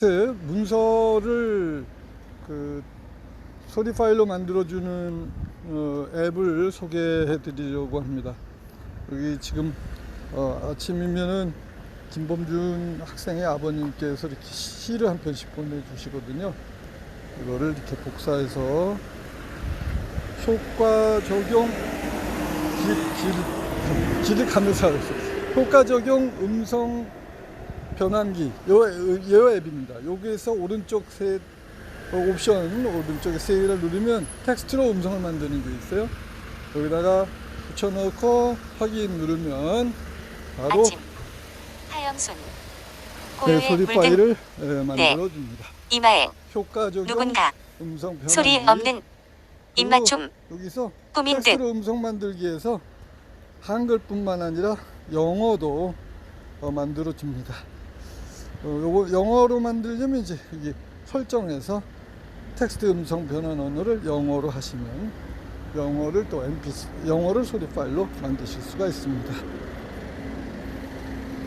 그 문서를 그 소리 파일로 만들어주는 어, 앱을 소개해 드리려고 합니다. 여기 지금 어, 아침이면은 김범준 학생의 아버님께서 이렇게 시를 한 편씩 보내주시거든요. 이거를 이렇게 복사해서 효과 적용 길, 길, 길을 가면서. 효과 적용 음성 변환기 요, 요 앱입니다. 여기에서 오른쪽 세 어, 옵션 오른쪽에 세일을 누르면 텍스트로 음성을 만드는 게 있어요. 여기다가 붙여넣고 확인 누르면 바로 아침 하영순 내 고요의 소리 물든 파일을 예, 만들어 줍니다. 이마에 효과 적용 누군가 음성 변환기 소리 없는 입맞춤 여기서 꾸민 듯 음성 만들기에서 한글뿐만 아니라 영어도 어, 만들어 줍니다. 어, 요거 영어로 만들려면 이제 여기 설정에서 텍스트 음성 변환 언어를 영어로 하시면 영어를 또 MP 영어를 소리 파일로 만드실 수가 있습니다.